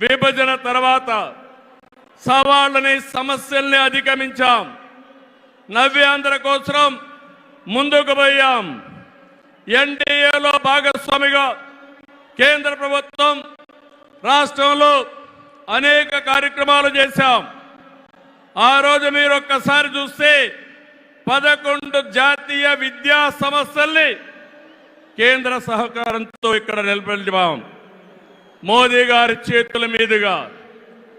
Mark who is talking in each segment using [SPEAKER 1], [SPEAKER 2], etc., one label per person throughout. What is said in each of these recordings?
[SPEAKER 1] విభజన తర్వాత సవాళ్ళని సమస్యల్ని అధిగమించాం. నవ్యాంధ్ర కోసం ముందుకు పోయాం. ఎన్డీఏలో భాగస్వామిగా కేంద్ర ప్రభుత్వం రాష్ట్రంలో అనేక కార్యక్రమాలు చేశాం. ఆ రోజు మీరు ఒక్కసారి చూస్తే పదకొండు జాతీయ విద్యా సంస్థల్ని కేంద్ర సహకారంతో ఇక్కడ నిలబెట్టాం మోదీ గారి చేతుల మీదుగా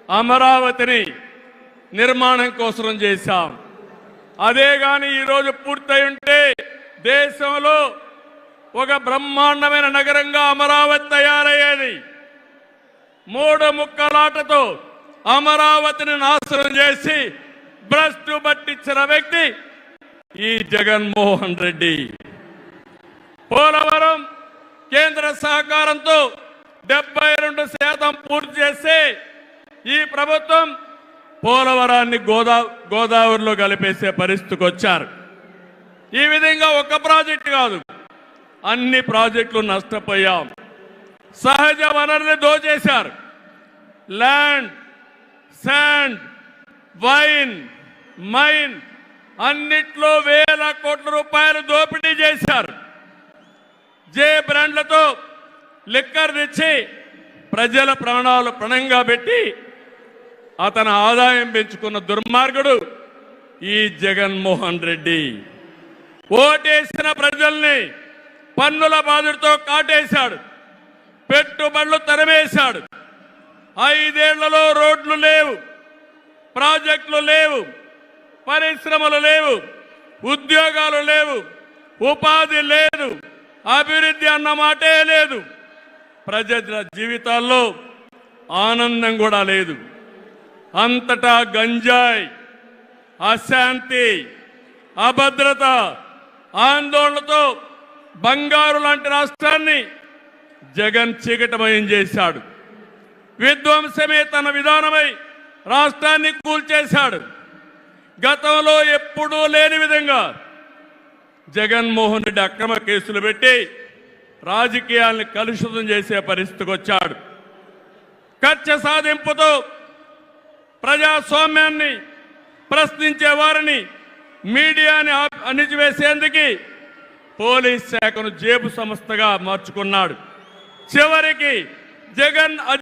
[SPEAKER 1] అమరావతిని నిర్మాణం కోసం చేశాం. అదే కానీ ఈరోజు పూర్తయి ఉంటే దేశంలో ఒక బ్రహ్మాండమైన నగరంగా అమరావతి తయారయ్యేది. మూడు ముక్కలాటతో అమరావతిని నాశనం చేసి భ్రష్టు పట్టించిన వ్యక్తి ఈ జగన్మోహన్ రెడ్డి. పోలవరం కేంద్ర సహకారంతో డెబ్బై రెండు శాతం పూర్తి చేస్తే ఈ ప్రభుత్వం పోలవరాన్ని గోదా గోదావరిలో కలిపేసే పరిస్థితికి వచ్చారు. ఈ విధంగా ఒక ప్రాజెక్టు కాదు అన్ని ప్రాజెక్టులు నష్టపోయాం. సహజ వనరుని దోచేశారు. ల్యాండ్ శాండ్ వైన్ మైన్ అన్నిట్లో వేల కోట్ల రూపాయలు దోపిడీ చేశారు. జే బ్రాండ్లతో లిక్కర్ తెచ్చి ప్రజల ప్రాణాలు ప్రణంగా పెట్టి అతని ఆదాయం పెంచుకున్న దుర్మార్గుడు ఈ జగన్మోహన్ రెడ్డి. ఓటేసిన ప్రజల్ని పన్నుల బాధుడితో కాటేశాడు. పెట్టుబడులు తరమేశాడు. ఐదేళ్ళలో రోడ్లు లేవు ప్రాజెక్టులు లేవు పరిశ్రమలు లేవు ఉద్యోగాలు లేవు ఉపాధి లేదు అభివృద్ధి అన్న మాటే లేదు. ప్రజల జీవితాల్లో ఆనందం కూడా లేదు. అంతటా గంజాయి అశాంతి అభద్రత ఆందోళనతో బంగారు లాంటి రాష్ట్రాన్ని జగన్ చీకటమయం చేశాడు. విధ్వంసమే తన విధానమై రాష్ట్రాన్ని కూల్చేశాడు. గతంలో ఎప్పుడూ లేని విధంగా జగన్మోహన్ రెడ్డి అక్రమ కేసులు పెట్టి రాజకీయాల్ని కలుషితం చేసే పరిస్థితికి వచ్చాడు. కక్ష సాధింపుతో ప్రజాస్వామ్యాన్ని ప్రశ్నించే వారిని మీడియాని అణిచివేసేందుకు పోలీస్ శాఖను జేబు సంస్థగా మార్చుకున్నాడు. చివరికి జగన్